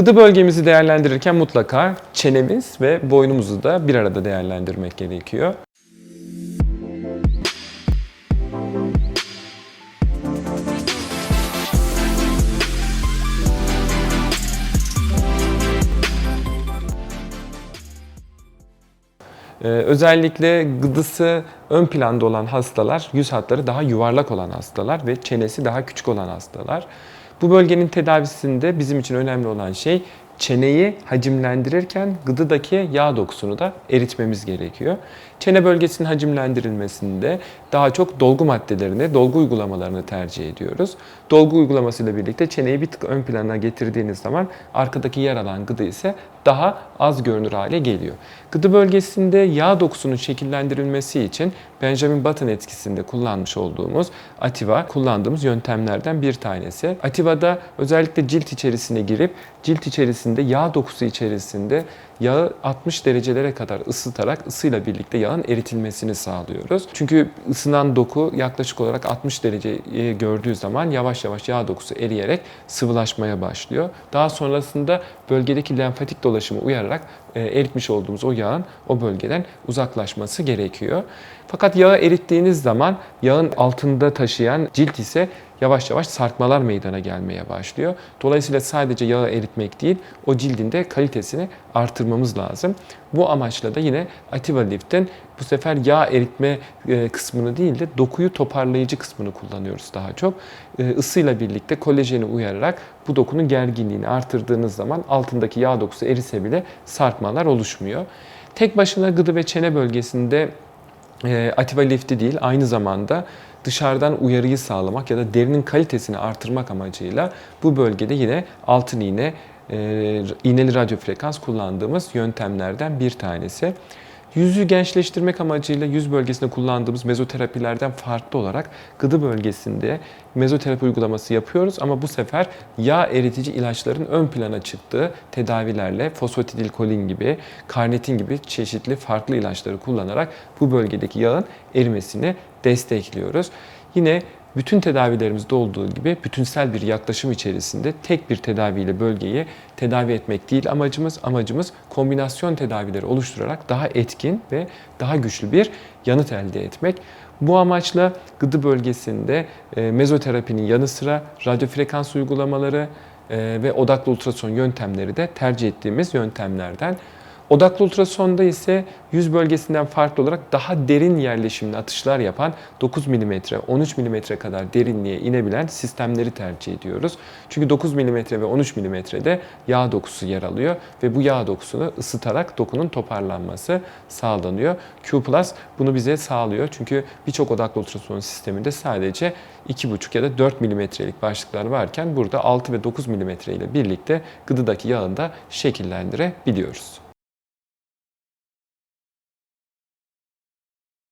Gıdı bölgemizi değerlendirirken mutlaka çenemiz ve boynumuzu da bir arada değerlendirmek gerekiyor. Ee, özellikle gıdısı ön planda olan hastalar, yüz hatları daha yuvarlak olan hastalar ve çenesi daha küçük olan hastalar. Bu bölgenin tedavisinde bizim için önemli olan şey çeneyi hacimlendirirken gıdıdaki yağ dokusunu da eritmemiz gerekiyor. Çene bölgesinin hacimlendirilmesinde daha çok dolgu maddelerini, dolgu uygulamalarını tercih ediyoruz. Dolgu uygulamasıyla birlikte çeneyi bir tık ön plana getirdiğiniz zaman arkadaki yer alan gıdı ise daha az görünür hale geliyor. Gıdı bölgesinde yağ dokusunun şekillendirilmesi için Benjamin Button etkisinde kullanmış olduğumuz Ativa kullandığımız yöntemlerden bir tanesi. Ativa'da özellikle cilt içerisine girip cilt içerisinde yağ dokusu içerisinde yağı 60 derecelere kadar ısıtarak ısıyla birlikte yağın eritilmesini sağlıyoruz. Çünkü ısınan doku yaklaşık olarak 60 dereceyi gördüğü zaman yavaş yavaş yağ dokusu eriyerek sıvılaşmaya başlıyor. Daha sonrasında bölgedeki lenfatik dolaşımı uyararak e, eritmiş olduğumuz o yağın o bölgeden uzaklaşması gerekiyor. Fakat yağı erittiğiniz zaman yağın altında taşıyan cilt ise yavaş yavaş sarkmalar meydana gelmeye başlıyor. Dolayısıyla sadece yağı eritmek değil, o cildin de kalitesini artırmamız lazım. Bu amaçla da yine Ativa Lift'in bu sefer yağ eritme e, kısmını değil de dokuyu toparlayıcı kısmını kullanıyoruz daha çok. E, Isıyla birlikte kolajeni uyararak bu dokunun gerginliğini artırdığınız zaman altındaki yağ dokusu erise bile sarkmalar oluşmuyor. Tek başına gıdı ve çene bölgesinde e, Ativa lifti değil aynı zamanda dışarıdan uyarıyı sağlamak ya da derinin kalitesini artırmak amacıyla bu bölgede yine altın iğne, e, iğneli radyo frekans kullandığımız yöntemlerden bir tanesi. Yüzü gençleştirmek amacıyla yüz bölgesinde kullandığımız mezoterapilerden farklı olarak gıdı bölgesinde mezoterapi uygulaması yapıyoruz ama bu sefer yağ eritici ilaçların ön plana çıktığı tedavilerle fosfatidilkolin gibi, karnitin gibi çeşitli farklı ilaçları kullanarak bu bölgedeki yağın erimesini destekliyoruz. Yine bütün tedavilerimizde olduğu gibi bütünsel bir yaklaşım içerisinde tek bir tedaviyle bölgeyi tedavi etmek değil amacımız. Amacımız kombinasyon tedavileri oluşturarak daha etkin ve daha güçlü bir yanıt elde etmek. Bu amaçla gıdı bölgesinde e, mezoterapinin yanı sıra radyofrekans uygulamaları e, ve odaklı ultrason yöntemleri de tercih ettiğimiz yöntemlerden. Odaklı ultrasonda ise yüz bölgesinden farklı olarak daha derin yerleşimli atışlar yapan 9 mm, 13 mm kadar derinliğe inebilen sistemleri tercih ediyoruz. Çünkü 9 mm ve 13 mm'de yağ dokusu yer alıyor ve bu yağ dokusunu ısıtarak dokunun toparlanması sağlanıyor. Q Plus bunu bize sağlıyor çünkü birçok odaklı ultrason sisteminde sadece 2,5 ya da 4 mm'lik başlıklar varken burada 6 ve 9 mm ile birlikte gıdıdaki yağı da şekillendirebiliyoruz.